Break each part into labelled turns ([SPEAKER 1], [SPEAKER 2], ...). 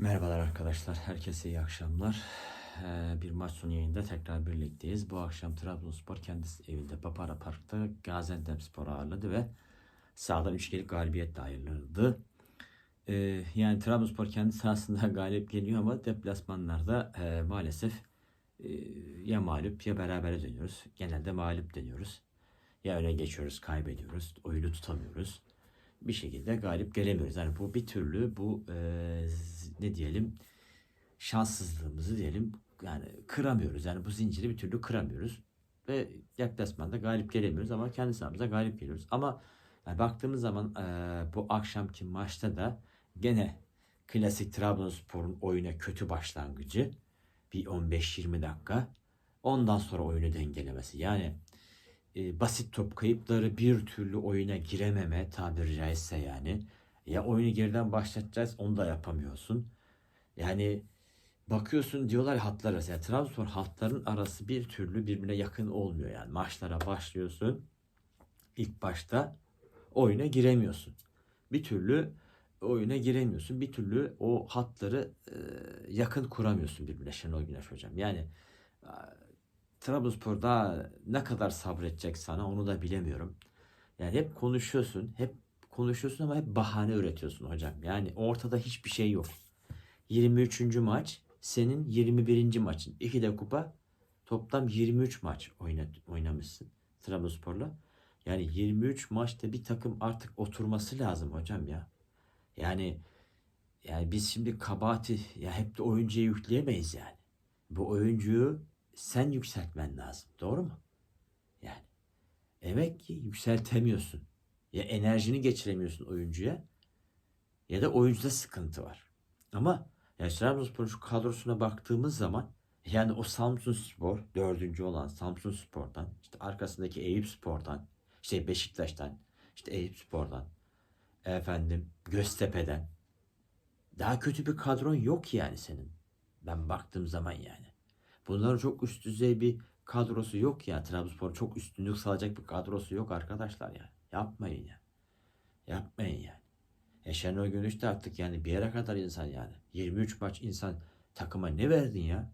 [SPEAKER 1] Merhabalar arkadaşlar, herkese iyi akşamlar. Ee, bir maç sonu yayında tekrar birlikteyiz. Bu akşam Trabzonspor kendisi evinde Papara Park'ta Gaziantepspor'u ağırladı ve sağdan 3 galibiyetle ayrıldı. Ee, yani Trabzonspor kendi sahasında galip geliyor ama deplasmanlarda e, maalesef e, ya mağlup ya berabere dönüyoruz. Genelde mağlup dönüyoruz. Ya öne geçiyoruz, kaybediyoruz, oyunu tutamıyoruz bir şekilde galip gelemiyoruz. Yani bu bir türlü bu e, ne diyelim şanssızlığımızı diyelim yani kıramıyoruz. Yani bu zinciri bir türlü kıramıyoruz ve deplasmanda galip gelemiyoruz ama kendi sahamızda galip geliyoruz. Ama yani baktığımız zaman e, bu akşamki maçta da gene klasik Trabzonspor'un oyuna kötü başlangıcı bir 15-20 dakika ondan sonra oyunu dengelemesi. Yani e, basit top kayıpları bir türlü oyuna girememe tabiri caizse yani. Ya oyunu geriden başlatacağız onu da yapamıyorsun. Yani bakıyorsun diyorlar hatlar arası. Yani Trabzonspor hatların arası bir türlü birbirine yakın olmuyor yani. Maçlara başlıyorsun. ilk başta oyuna giremiyorsun. Bir türlü oyuna giremiyorsun. Bir türlü o hatları e, yakın kuramıyorsun birbirine Şenol Güneş hocam. Yani Trabzonspor daha ne kadar sabredecek sana onu da bilemiyorum. Yani hep konuşuyorsun, hep konuşuyorsun ama hep bahane üretiyorsun hocam. Yani ortada hiçbir şey yok. 23. maç senin 21. maçın. İki de kupa toplam 23 maç oynat, oynamışsın Trabzonspor'la. Yani 23 maçta bir takım artık oturması lazım hocam ya. Yani yani biz şimdi kabahati ya hep de oyuncuya yükleyemeyiz yani. Bu oyuncuyu sen yükseltmen lazım. Doğru mu? Yani demek ki yükseltemiyorsun. Ya enerjini geçiremiyorsun oyuncuya ya da oyuncuda sıkıntı var. Ama ya Trabzonspor'un kadrosuna baktığımız zaman yani o Samsun Spor dördüncü olan Samsun Spor'dan işte arkasındaki Eyüp Spor'dan işte Beşiktaş'tan işte Eyüp Spor'dan efendim Göztepe'den daha kötü bir kadron yok yani senin. Ben baktığım zaman yani. Bunların çok üst düzey bir kadrosu yok ya. Trabzonspor çok üstünlük sağlayacak bir kadrosu yok arkadaşlar yani. Yapmayın ya. Yapmayın yani. E Şenol Güneş de artık yani bir yere kadar insan yani. 23 maç insan takıma ne verdin ya?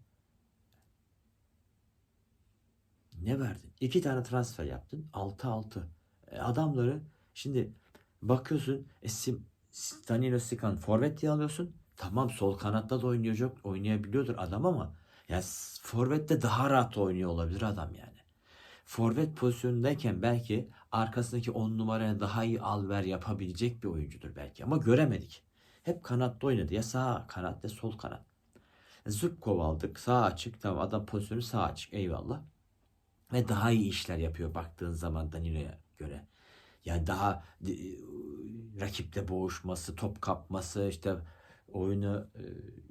[SPEAKER 1] Ne verdin? İki tane transfer yaptın. 6-6. E adamları şimdi bakıyorsun e, Sim, Danilo Sikan forvet diye alıyorsun. Tamam sol kanatta da oynayacak, oynayabiliyordur adam ama ya s- forvette daha rahat oynuyor olabilir adam yani. Forvet pozisyonundayken belki arkasındaki 10 numaraya daha iyi al ver yapabilecek bir oyuncudur belki ama göremedik. Hep kanatta oynadı ya sağ kanat ya sol kanat. Zubkov aldık sağ açık tamam adam pozisyonu sağ açık eyvallah. Ve daha iyi işler yapıyor baktığın zaman Danilo'ya göre. Yani daha e, rakipte boğuşması, top kapması, işte oyunu e,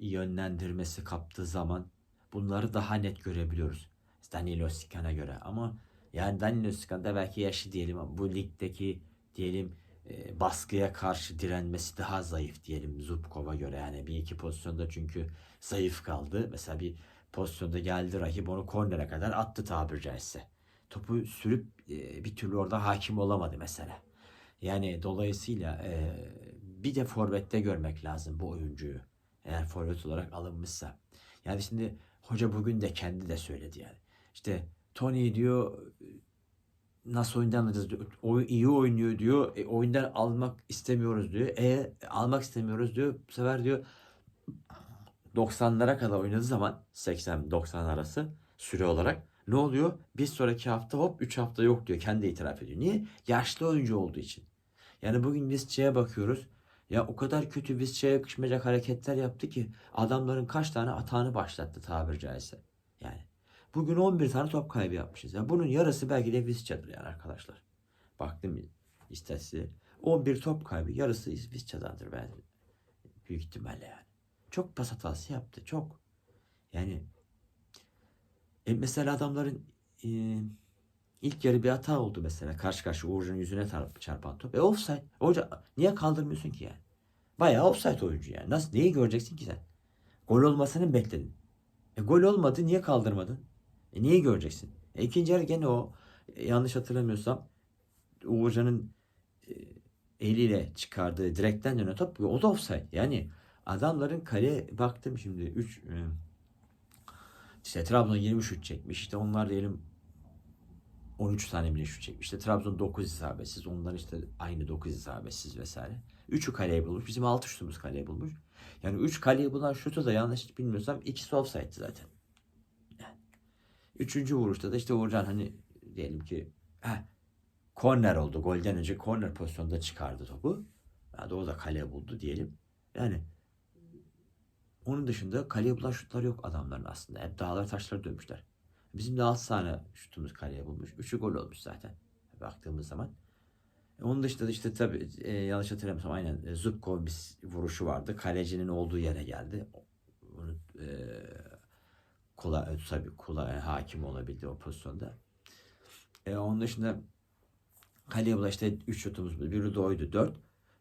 [SPEAKER 1] yönlendirmesi kaptığı zaman bunları daha net görebiliyoruz. Danilo Sikan'a göre ama yani Danilo Sikan belki yaşı diyelim bu ligdeki diyelim e, baskıya karşı direnmesi daha zayıf diyelim Zubkov'a göre yani bir iki pozisyonda çünkü zayıf kaldı. Mesela bir pozisyonda geldi rakip onu kornere kadar attı tabiri caizse. Topu sürüp e, bir türlü orada hakim olamadı mesela. Yani dolayısıyla e, bir de forvette görmek lazım bu oyuncuyu. Eğer forvet olarak alınmışsa. Yani şimdi hoca bugün de kendi de söyledi yani. İşte Tony diyor nasıl oyundan alacağız diyor. O iyi oynuyor diyor. E, oyundan almak istemiyoruz diyor. E almak istemiyoruz diyor. Bu sefer diyor 90'lara kadar oynadığı zaman 80-90 arası süre olarak ne oluyor? Bir sonraki hafta hop 3 hafta yok diyor. Kendi itiraf ediyor. Niye? Yaşlı oyuncu olduğu için. Yani bugün Visca'ya bakıyoruz. Ya o kadar kötü Visca'ya yakışmayacak hareketler yaptı ki adamların kaç tane atağını başlattı tabiri caizse. Yani bugün 11 tane top kaybı yapmışız. Ya bunun yarısı belki de Visca'dır yani arkadaşlar. Baktım istatistiğe. 11 top kaybı yarısı Visca'dandır ben büyük ihtimalle yani. Çok pas hatası yaptı. Çok. Yani e, mesela adamların e, ilk yarı bir hata oldu mesela. Karşı karşı Uğurcan'ın yüzüne çarpan top. E offside. Hoca niye kaldırmıyorsun ki yani? Bayağı offside oyuncu yani. Nasıl neyi göreceksin ki sen? Gol olmasını bekledin? E gol olmadı niye kaldırmadın? E niye göreceksin? E, ikinci yarı gene o e, yanlış hatırlamıyorsam Uğurcan'ın e, eliyle çıkardığı direkten dönen top o da offside. Yani Adamların kale baktım şimdi 3 işte Trabzon 20 şut çekmiş. İşte onlar diyelim 13 tane bile şut çekmiş. İşte Trabzon 9 isabetsiz. Onlar işte aynı 9 isabetsiz vesaire. 3'ü kaleye bulmuş. Bizim 6 şutumuz kaleye bulmuş. Yani 3 kaleye bulan şutu da yanlış bilmiyorsam ikisi offside zaten. Yani. Üçüncü vuruşta da işte Uğurcan hani diyelim ki heh, korner oldu. Golden önce korner pozisyonda çıkardı topu. Yani o da kale buldu diyelim. Yani onun dışında kaleye bulan şutlar yok adamların aslında. Hep dağlar taşları dönmüşler. Bizim de 6 tane şutumuz kaleye bulmuş. 3'ü gol olmuş zaten. Baktığımız zaman. E, Onun dışında da işte tabii e, yanlış hatırlamıyorsam aynen e, Zubkov bir vuruşu vardı. Kalecinin olduğu yere geldi. Onu e, kula, tabii kula e, hakim olabildi o pozisyonda. E, onun dışında kaleye bulan işte 3 şutumuz var. Biri de oydu 4.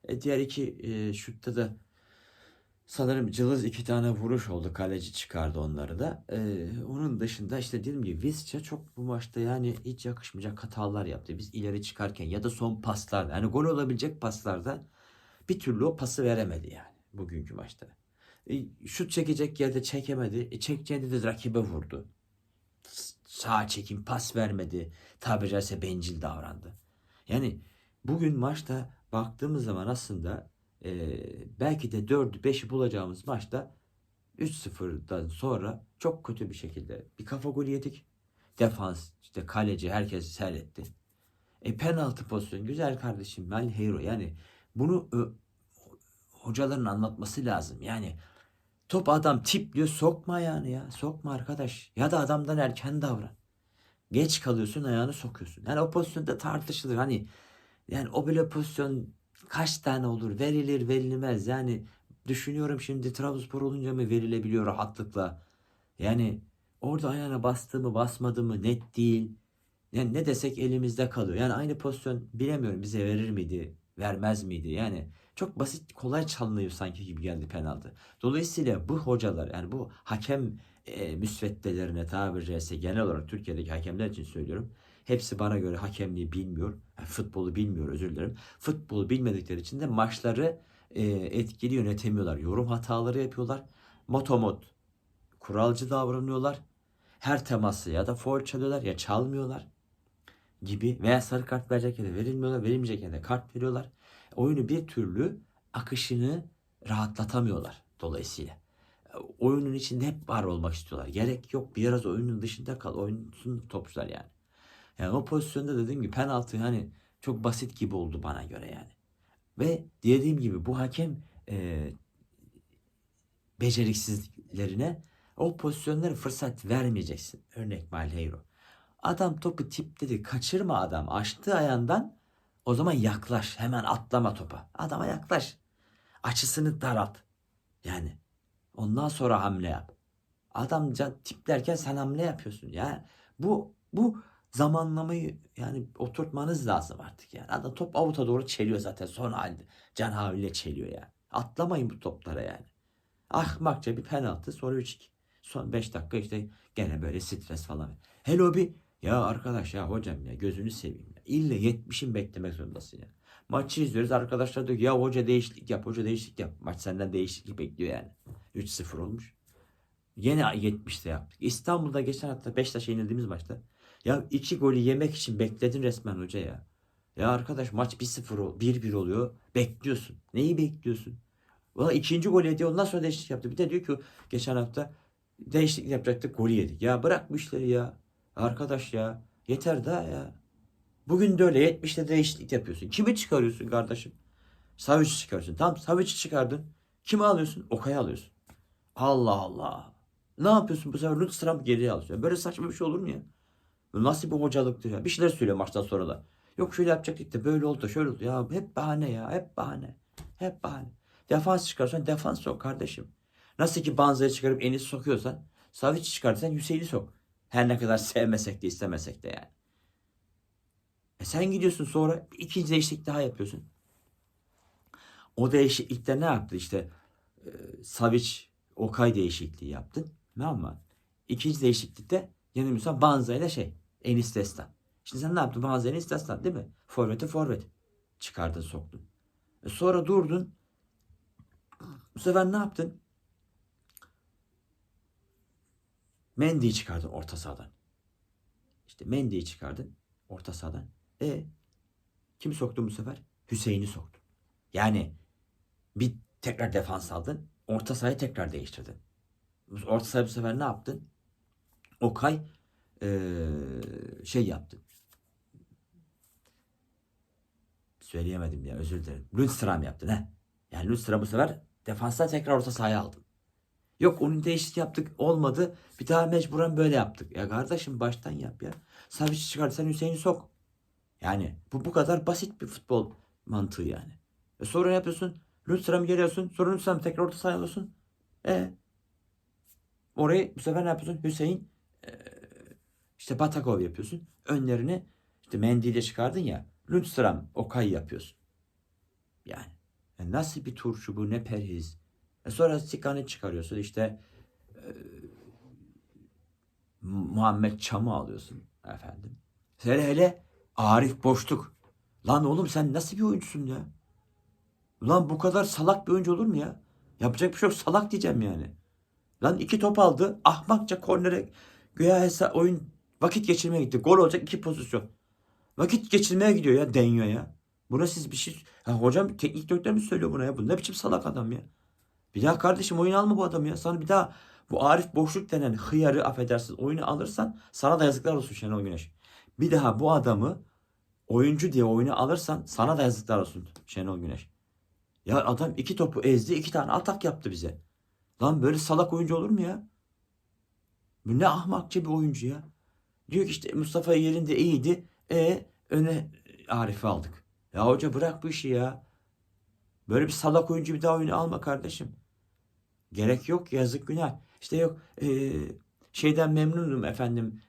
[SPEAKER 1] E, diğer iki e, şutta da sanırım cılız iki tane vuruş oldu. Kaleci çıkardı onları da. E, onun dışında işte dediğim gibi Visca çok bu maçta yani hiç yakışmayacak hatalar yaptı. Biz ileri çıkarken ya da son paslarda yani gol olabilecek paslarda bir türlü o pası veremedi yani bugünkü maçta. E, şut çekecek yerde çekemedi. E, çekeceğinde de rakibe vurdu. S- Sağa çekim pas vermedi. Tabiri caizse bencil davrandı. Yani bugün maçta baktığımız zaman aslında e, belki de 4'ü 5'i bulacağımız maçta 3-0'dan sonra çok kötü bir şekilde bir kafa golü yedik. Defans, işte kaleci herkes seyretti. E penaltı pozisyonu güzel kardeşim Mal Hero yani bunu hocaların anlatması lazım. Yani top adam tipliyor sokma ayağını ya sokma arkadaş ya da adamdan erken davran. Geç kalıyorsun ayağını sokuyorsun. Yani o pozisyonda tartışılır hani yani o bile pozisyon kaç tane olur verilir verilmez yani düşünüyorum şimdi Trabzonspor olunca mı verilebiliyor rahatlıkla. Yani orada ayağına bastı mı basmadı mı net değil. Yani ne desek elimizde kalıyor. Yani aynı pozisyon bilemiyorum bize verir miydi, vermez miydi? Yani çok basit, kolay çalınıyor sanki gibi geldi penaltı. Dolayısıyla bu hocalar yani bu hakem e, müsveddelerine tabiri caizse genel olarak Türkiye'deki hakemler için söylüyorum. Hepsi bana göre hakemliği bilmiyor. Futbolu bilmiyor özür dilerim. Futbolu bilmedikleri için de maçları e, etkili yönetemiyorlar. Yorum hataları yapıyorlar. Motomot kuralcı davranıyorlar. Her teması ya da foul çalıyorlar ya çalmıyorlar gibi veya sarı kart verecek ya verilmiyorlar, verilmeyecek ya kart veriyorlar. Oyunu bir türlü akışını rahatlatamıyorlar dolayısıyla. Oyunun içinde hep var olmak istiyorlar. Gerek yok biraz oyunun dışında kal. Oyunsun topçular yani. Yani o pozisyonda dediğim gibi penaltı hani çok basit gibi oldu bana göre yani. Ve dediğim gibi bu hakem e, beceriksizliklerine o pozisyonlara fırsat vermeyeceksin. Örnek Malheiro. Adam topu tipledi. Kaçırma adam. Açtı ayağından. O zaman yaklaş. Hemen atlama topa. Adama yaklaş. Açısını daralt. Yani. Ondan sonra hamle yap. Adam can tiplerken sen hamle yapıyorsun. Ya bu bu zamanlamayı yani oturtmanız lazım artık yani. Adam top avuta doğru çeliyor zaten son halde. Can havliyle çeliyor yani. Atlamayın bu toplara yani. Ahmakça bir penaltı sonra 3-2. Son 5 dakika işte gene böyle stres falan. Hello bir ya arkadaş ya hocam ya gözünü seveyim ya. İlle 70'in beklemek zorundasın ya. Maçı izliyoruz arkadaşlar diyor ki ya hoca değişiklik yap hoca değişiklik yap. Maç senden değişiklik bekliyor yani. 3-0 olmuş. Yine 70'te yaptık. İstanbul'da geçen hafta Beşiktaş'a yenildiğimiz maçta. Ya iki golü yemek için bekledin resmen hoca ya. Ya arkadaş maç 1-0 ol- 1-1 oluyor. Bekliyorsun. Neyi bekliyorsun? Valla ikinci gol yedi ondan sonra değişiklik yaptı. Bir de diyor ki geçen hafta değişiklik yapacaktık golü yedik. Ya bırak bu işleri ya. Arkadaş ya. Yeter daha ya. Bugün de öyle 70'te değişiklik yapıyorsun. Kimi çıkarıyorsun kardeşim? Savic'i çıkarıyorsun. Tamam Savic'i çıkardın. Kimi alıyorsun? Okay'ı alıyorsun. Allah Allah. Ne yapıyorsun bu sefer Lundstram geriye alıyorsun. Böyle saçma bir şey olur mu ya? Bu nasıl bir hocalıktır ya? Bir şeyler söylüyor maçtan sonra da. Yok şöyle yapacaktık da böyle oldu şöyle oldu. Ya hep bahane ya. Hep bahane. Hep bahane. Defans çıkarsan defans sok kardeşim. Nasıl ki Banza'yı çıkarıp Enis sokuyorsan Savic'i çıkartırsan Hüseyin'i sok. Her ne kadar sevmesek de istemesek de yani. E sen gidiyorsun sonra ikinci değişiklik daha yapıyorsun. O değişiklikte ne yaptı işte e, Savic Okay değişikliği yaptın. Tamam mı? İkinci değişiklikte yanılmıyorsam Banza ile şey Enis Destan. Şimdi sen ne yaptın? Banza Enis Destan değil mi? Forvet'e forvet. Çıkardın soktun. E sonra durdun. sefer ne yaptın? Mendy'yi çıkardın orta sahadan. İşte Mendy'yi çıkardın orta sahadan. E kimi soktun bu sefer? Hüseyin'i soktun. Yani bir tekrar defans aldın. Orta sahayı tekrar değiştirdin. Orta sahayı bu sefer ne yaptın? Okay eee, şey yaptı. Söyleyemedim ya özür dilerim. Lundstram yaptın he. Yani Lundstram bu sefer defansa tekrar orta sahaya aldın. Yok onun değişiklik yaptık olmadı. Bir daha mecburen böyle yaptık. Ya kardeşim baştan yap ya. Savic'i çıkardı sen Hüseyin'i sok. Yani bu bu kadar basit bir futbol mantığı yani. E sonra ne yapıyorsun? Lundstram'ı geliyorsun. Sonra Lundstram'ı tekrar orta sahaya alıyorsun. E orayı bu sefer ne yapıyorsun? Hüseyin e, işte Batakov yapıyorsun. Önlerini işte Mendy'yle çıkardın ya. Lundstram, Okay yapıyorsun. Yani. E nasıl bir turşu bu ne perhiz. E sonra Sikan'ı çıkarıyorsun işte e, Muhammed Çam'ı alıyorsun efendim. Hele hele Arif Boşluk. Lan oğlum sen nasıl bir oyuncusun ya? Lan bu kadar salak bir oyuncu olur mu ya? Yapacak bir şey yok salak diyeceğim yani. Lan iki top aldı. Ahmakça kornere güya hesa oyun vakit geçirmeye gitti. Gol olacak iki pozisyon. Vakit geçirmeye gidiyor ya deniyor ya. Buna siz bir şey... Ha, hocam teknik direktör mü söylüyor buna ya? Bu ne biçim salak adam ya? Bir daha kardeşim oyun alma bu adamı ya. Sana bir daha bu Arif Boşluk denen hıyarı affedersin oyunu alırsan sana da yazıklar olsun Şenol Güneş. Bir daha bu adamı oyuncu diye oyunu alırsan sana da yazıklar olsun Şenol Güneş. Ya adam iki topu ezdi iki tane atak yaptı bize. Lan böyle salak oyuncu olur mu ya? Bu ne ahmakça bir oyuncu ya. Diyor ki işte Mustafa yerinde iyiydi. E öne Arif'i aldık. Ya hoca bırak bu işi ya. Böyle bir salak oyuncu bir daha oyunu alma kardeşim. Gerek yok yazık günah. İşte yok e, şeyden memnunum efendim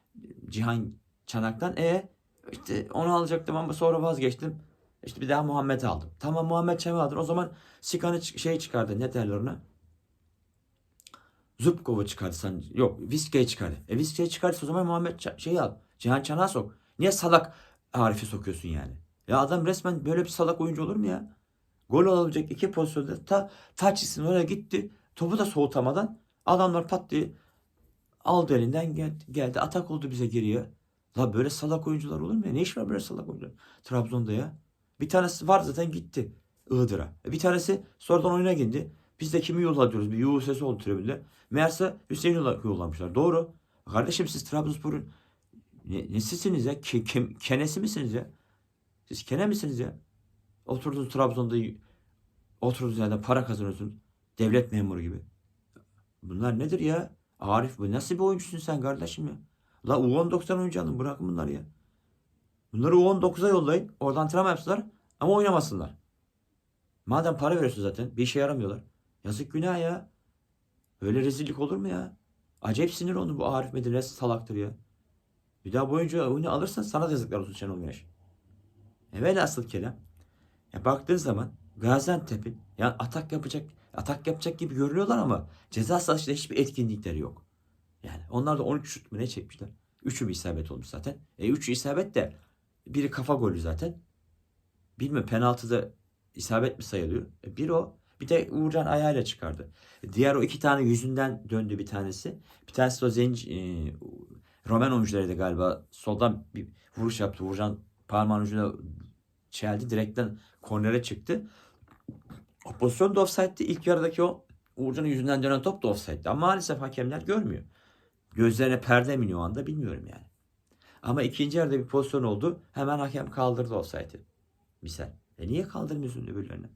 [SPEAKER 1] Cihan Çanak'tan. E işte onu alacaktım ama sonra vazgeçtim. İşte bir daha Muhammed aldım. Tamam Muhammed Çam'ı aldın. O zaman Sikan'ı şey çıkardı. Ne derler ona? Zubkov'u çıkardı sen. Yok Viske'yi çıkardı. E Viske'yi çıkarsa o zaman Muhammed şeyi al. Cihan Çanak'ı sok. Niye salak Arif'i sokuyorsun yani? Ya adam resmen böyle bir salak oyuncu olur mu ya? Gol olabilecek iki pozisyonda ta Taçis'in oraya gitti. Topu da soğutamadan adamlar pat diye aldı elinden geldi, geldi. Atak oldu bize geriye. La böyle salak oyuncular olur mu ya? Ne iş var böyle salak oyuncular? Trabzon'da ya. Bir tanesi var zaten gitti. Iğdır'a. E Bir tanesi sonradan oyuna girdi. Biz de kimi yollatıyoruz? Bir yuhu sesi oldu tribünde. Meğerse Hüseyin yolla- yollamışlar. Doğru. Kardeşim siz Trabzonspor'un ne, nesisiniz ya? Ke, kem- kenesi misiniz ya? Siz kene misiniz ya? Oturdunuz Trabzon'da y- oturduğunuz yerden para kazanıyorsunuz. Devlet memuru gibi. Bunlar nedir ya? Arif bu nasıl bir oyuncusun sen kardeşim ya? La U19'dan oyuncu alın bırakın bunları ya. Bunları U19'a yollayın. Oradan antrenman yapsınlar ama oynamasınlar. Madem para veriyorsun zaten bir işe yaramıyorlar. Yazık günah ya. Böyle rezillik olur mu ya? Acayip sinir oldum bu Arif Medine salaktır ya. Bir daha bu oyuncu oyunu alırsan sana da yazıklar olsun Şenol Güneş. Evet asıl kelam. Ya baktığın zaman Gaziantep'in yani atak yapacak atak yapacak gibi görünüyorlar ama ceza sahasında hiçbir etkinlikleri yok. Yani onlar da 13 şut mu ne çekmişler? 3'ü bir isabet olmuş zaten. E 3'ü isabet de biri kafa golü zaten. Bilmiyorum penaltıda isabet mi sayılıyor? E bir o. Bir de Uğurcan ayağıyla çıkardı. E diğer o iki tane yüzünden döndü bir tanesi. Bir tanesi de o zenci, e, Roman oyuncularıydı galiba. Soldan bir vuruş yaptı. Uğurcan parmağın ucuna çeldi. Direkten kornere çıktı. O pozisyon da offside'di. İlk yarıdaki o Uğurcan'ın yüzünden dönen top da offside'di. Ama maalesef hakemler görmüyor. Gözlerine perde mi o anda bilmiyorum yani. Ama ikinci yarıda bir pozisyon oldu. Hemen hakem kaldırdı offside'i. Misal. E niye kaldırmıyorsun öbürlerine?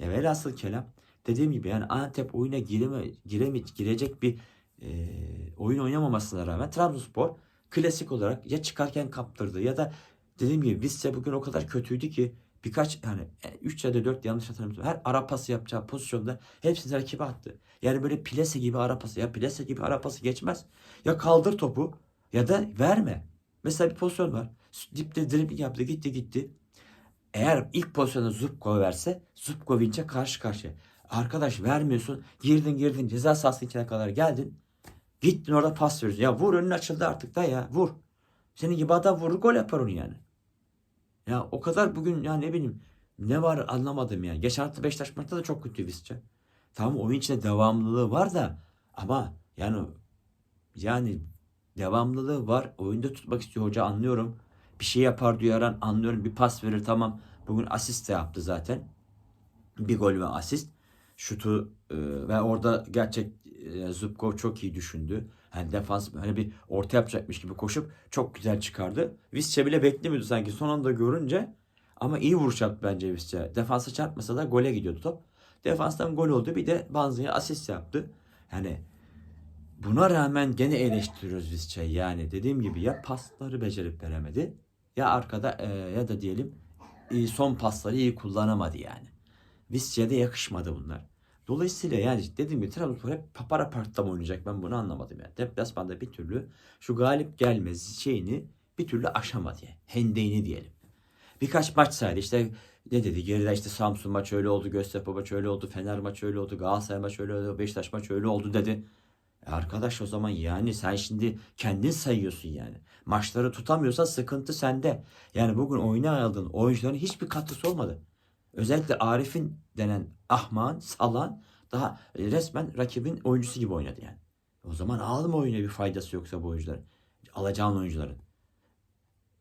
[SPEAKER 1] E velhasıl kelam. Dediğim gibi yani Antep oyuna gireme, gireme, girecek bir e, oyun oynamamasına rağmen Trabzonspor klasik olarak ya çıkarken kaptırdı ya da dediğim gibi Visse bugün o kadar kötüydü ki birkaç yani 3 ya da 4 yanlış hatırlamıyorum. Her ara pası yapacağı pozisyonda hepsini rakibe attı. Yani böyle plase gibi ara pası. Ya plase gibi ara pası geçmez. Ya kaldır topu ya da verme. Mesela bir pozisyon var. Dipte dribbling yaptı gitti gitti. Eğer ilk pozisyonda Zubkov verse Zubkovic'e karşı karşıya. Arkadaş vermiyorsun. Girdin girdin ceza sahasının içine kadar geldin. Gittin orada pas veriyorsun. Ya vur önün açıldı artık da ya vur. Senin gibi adam vurur gol yapar onu yani. Ya o kadar bugün ya ne bileyim ne var anlamadım yani. Geçen hafta Beşiktaş maçta da çok kötü Visca. Tamam oyun içinde devamlılığı var da ama yani yani devamlılığı var. Oyunda tutmak istiyor hoca anlıyorum. Bir şey yapar diyor anlıyorum. Bir pas verir tamam. Bugün asist de yaptı zaten. Bir gol ve asist. Şutu e, ve orada gerçek e, Zubkov çok iyi düşündü. Hani defans hani bir orta yapacakmış gibi koşup çok güzel çıkardı. Visca bile beklemiyordu sanki son anda görünce. Ama iyi vuruş yaptı bence Visca. Defansa çarpmasa da gole gidiyordu top. Defanstan gol oldu. Bir de Banza'ya asist yaptı. Yani buna rağmen gene eleştiriyoruz Visca'yı. Yani dediğim gibi ya pasları becerip veremedi ya arkada e, ya da diyelim e, son pasları iyi kullanamadı yani. Visca'ya da yakışmadı bunlar. Dolayısıyla yani dediğim gibi Trabzonspor hep papara parkta mı oynayacak ben bunu anlamadım yani. Deplasmanda bir türlü şu galip gelmez şeyini bir türlü aşamadı yani. Hendeğini diyelim. Birkaç maç saydı işte ne dedi geride işte Samsun maç öyle oldu, Göztepe maç öyle oldu, Fener maç öyle oldu, Galatasaray maç öyle oldu, Beşiktaş maç öyle oldu dedi. E arkadaş o zaman yani sen şimdi kendin sayıyorsun yani. Maçları tutamıyorsa sıkıntı sende. Yani bugün oyuna aldığın oyuncuların hiçbir katkısı olmadı. Özellikle Arif'in denen Ahman, Salan daha resmen rakibin oyuncusu gibi oynadı yani. O zaman alma oyuna bir faydası yoksa bu oyuncuların. Alacağın oyuncuların.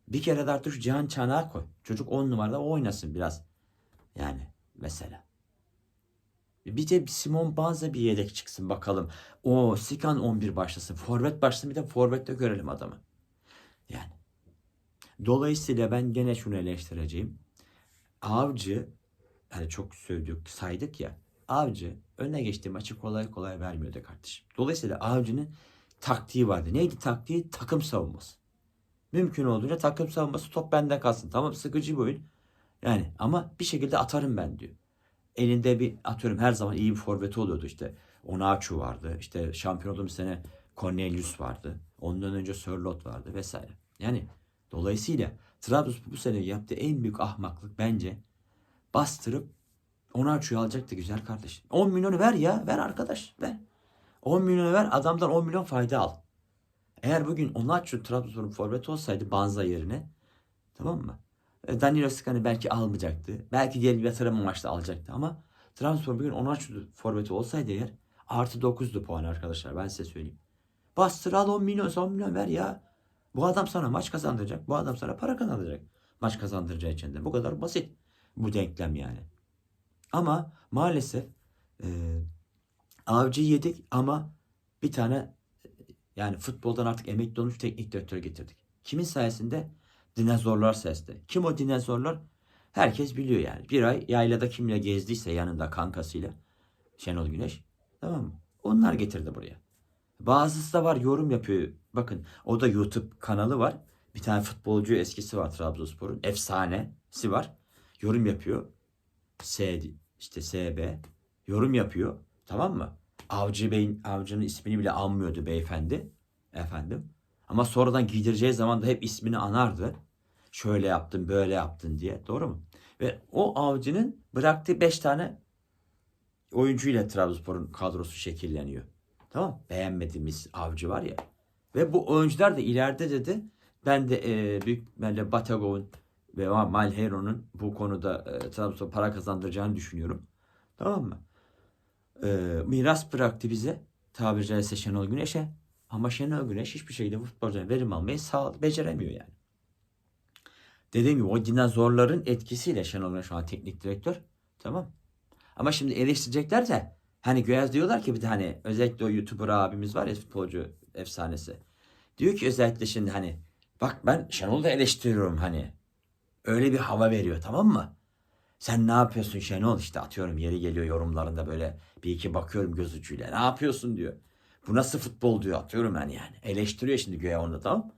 [SPEAKER 1] Bir kere de artık şu Cihan Çanak'a koy. Çocuk 10 numarada oynasın biraz. Yani mesela. Bir de Simon Banza bir yedek çıksın bakalım. O Sikan 11 başlasın. Forvet başlasın bir de forvette görelim adamı. Yani. Dolayısıyla ben gene şunu eleştireceğim. Avcı hani çok sövdük saydık ya. Avcı öne geçtiği maçı kolay kolay vermiyordu kardeşim. Dolayısıyla Avcı'nın taktiği vardı. Neydi taktiği? Takım savunması. Mümkün olduğunca takım savunması top bende kalsın. Tamam sıkıcı bir oyun. Yani ama bir şekilde atarım ben diyor. Elinde bir atıyorum her zaman iyi bir forveti oluyordu işte. Onaçu vardı. İşte şampiyon olduğum sene Cornelius vardı. Ondan önce Sörlot vardı vesaire. Yani dolayısıyla Trabzonspor bu sene yaptığı en büyük ahmaklık bence bastırıp Onaçu'yu alacaktı güzel kardeşim. 10 milyonu ver ya. Ver arkadaş. Ver. 10 milyonu ver. Adamdan 10 milyon fayda al. Eğer bugün Onaçu Trabzonspor'un forveti olsaydı Banza yerine tamam mı? E, Danilo Skan'ı belki almayacaktı. Belki diğer bir yatırım amaçlı alacaktı ama Trabzonspor bugün Onaçu forveti olsaydı eğer artı 9'du puan arkadaşlar ben size söyleyeyim. Bastır al 10 milyon 10 milyon ver ya. Bu adam sana maç kazandıracak. Bu adam sana para kazandıracak. Maç kazandıracağı için de. Bu kadar basit bu denklem yani. Ama maalesef e, avcı yedik ama bir tane yani futboldan artık emekli olmuş teknik direktör getirdik. Kimin sayesinde? Dinozorlar sayesinde. Kim o dinozorlar? Herkes biliyor yani. Bir ay yaylada kimle gezdiyse yanında kankasıyla Şenol Güneş. Tamam mı? Onlar getirdi buraya. Bazısı da var yorum yapıyor. Bakın o da YouTube kanalı var. Bir tane futbolcu eskisi var Trabzonspor'un. Efsanesi var. Yorum yapıyor. S işte SB yorum yapıyor. Tamam mı? Avcı Bey'in avcının ismini bile anmıyordu beyefendi. Efendim. Ama sonradan giydireceği zaman da hep ismini anardı. Şöyle yaptın, böyle yaptın diye. Doğru mu? Ve o avcının bıraktığı 5 tane oyuncuyla Trabzonspor'un kadrosu şekilleniyor. Tamam Beğenmediğimiz avcı var ya. Ve bu oyuncular da ileride dedi ben de e, büyük ihtimalle Batagov'un ve Malhero'nun bu konuda e, Trabzonspor para kazandıracağını düşünüyorum. Tamam mı? E, miras bıraktı bize tabiri caizse Şenol Güneş'e. Ama Şenol Güneş hiçbir şekilde futbolcudan verim almayı sağ, beceremiyor yani. Dediğim gibi o dinozorların etkisiyle Şenol Güneş şu an teknik direktör. Tamam. Ama şimdi eleştirecekler de hani göz diyorlar ki bir tane özellikle o YouTuber abimiz var ya futbolcu efsanesi. Diyor ki özellikle şimdi hani bak ben Şenol'u da eleştiriyorum hani. Öyle bir hava veriyor tamam mı? Sen ne yapıyorsun Şenol? İşte atıyorum yeri geliyor yorumlarında böyle bir iki bakıyorum göz ucuyla. Ne yapıyorsun diyor. Bu nasıl futbol diyor atıyorum ben yani. Eleştiriyor şimdi göğe onu da tamam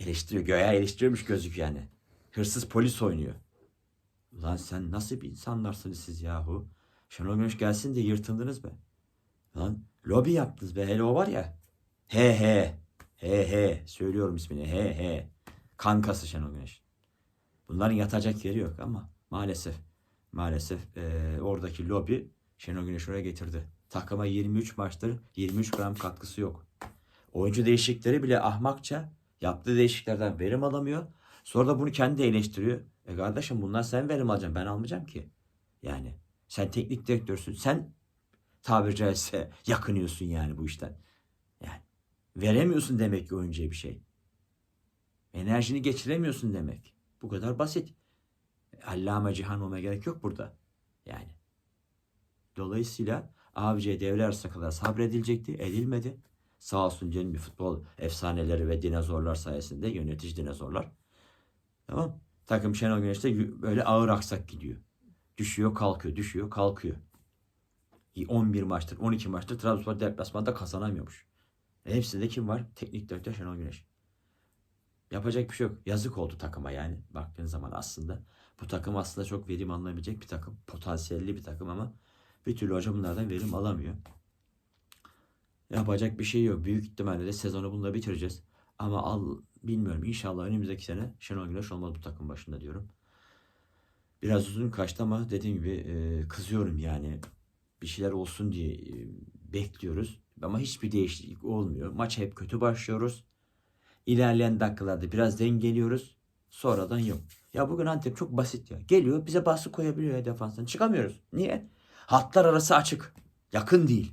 [SPEAKER 1] Eleştiriyor. Göğe eleştiriyormuş gözük yani. Hırsız polis oynuyor. Ulan sen nasıl bir insanlarsınız siz yahu? Şenol Güneş gelsin diye yırtındınız be. Lan lobi yaptınız be. Hele o var ya. He he. He he. Söylüyorum ismini. He he. Kankası Şenol Güneş. Bunların yatacak yeri yok ama maalesef maalesef e, oradaki lobi Şenol Güneş oraya getirdi. Takıma 23 maçtır 23 gram katkısı yok. Oyuncu değişikleri bile ahmakça yaptığı değişiklerden verim alamıyor. Sonra da bunu kendi eleştiriyor. E kardeşim bunlar sen verim alacaksın ben almayacağım ki. Yani sen teknik direktörsün. Sen tabiri caizse yakınıyorsun yani bu işten. Yani veremiyorsun demek ki oyuncuya bir şey. Enerjini geçiremiyorsun demek. Bu kadar basit. Allame cihan olmaya gerek yok burada. Yani. Dolayısıyla Avcı'ya devre arasına kadar sabredilecekti. Edilmedi. Sağ olsun canım bir futbol efsaneleri ve dinozorlar sayesinde yönetici dinozorlar. Tamam. Takım Şenol Güneş'te y- böyle ağır aksak gidiyor. Düşüyor kalkıyor, düşüyor kalkıyor. 11 maçtır, 12 maçtır Trabzonspor deplasmanda kazanamıyormuş. E hepsinde kim var? Teknik direktör Şenol Güneş. Yapacak bir şey yok. Yazık oldu takıma yani baktığın zaman aslında. Bu takım aslında çok verim alınabilecek bir takım. Potansiyelli bir takım ama bir türlü hoca bunlardan verim alamıyor. Yapacak bir şey yok. Büyük ihtimalle de sezonu bununla bitireceğiz. Ama al bilmiyorum inşallah önümüzdeki sene Şenol Güneş olmaz bu takım başında diyorum. Biraz uzun kaçtı ama dediğim gibi e, kızıyorum yani. Bir şeyler olsun diye e, bekliyoruz. Ama hiçbir değişiklik olmuyor. Maç hep kötü başlıyoruz. İlerleyen dakikalarda biraz dengeliyoruz. Sonradan yok. Ya bugün Antep çok basit ya. Geliyor bize baskı koyabiliyor ya defanstan. Çıkamıyoruz. Niye? Hatlar arası açık. Yakın değil.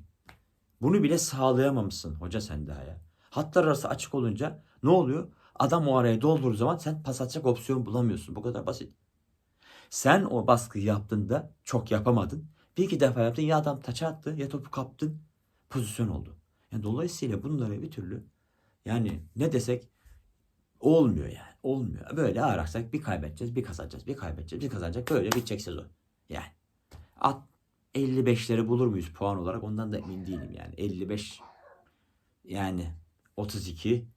[SPEAKER 1] Bunu bile sağlayamamışsın hoca sen daha ya. Hatlar arası açık olunca ne oluyor? Adam o araya doldurduğu zaman sen pas atacak opsiyon bulamıyorsun. Bu kadar basit. Sen o baskıyı yaptığında çok yapamadın. Bir iki defa yaptın ya adam taça attı ya topu kaptın. Pozisyon oldu. Yani dolayısıyla bunları bir türlü yani ne desek olmuyor yani. Olmuyor. Böyle ağıraksak bir kaybedeceğiz, bir kazanacağız, bir kaybedeceğiz, bir kazanacak. Böyle bitecek sezon. Yani. At 55'leri bulur muyuz puan olarak ondan da emin değilim yani. 55 yani 32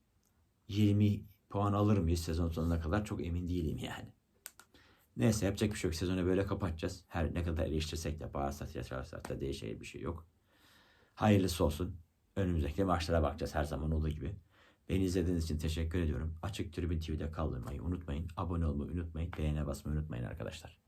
[SPEAKER 1] 20 puan alır mıyız sezon sonuna kadar çok emin değilim yani. Neyse yapacak bir şey yok. Sezonu böyle kapatacağız. Her ne kadar eleştirsek de bağırsak yaşarsak da değişecek bir şey yok. Hayırlısı olsun. Önümüzdeki maçlara bakacağız her zaman olduğu gibi. Beni izlediğiniz için teşekkür ediyorum. Açık Tribün TV'de kaldırmayı unutmayın. Abone olmayı unutmayın. Beğene basmayı unutmayın arkadaşlar.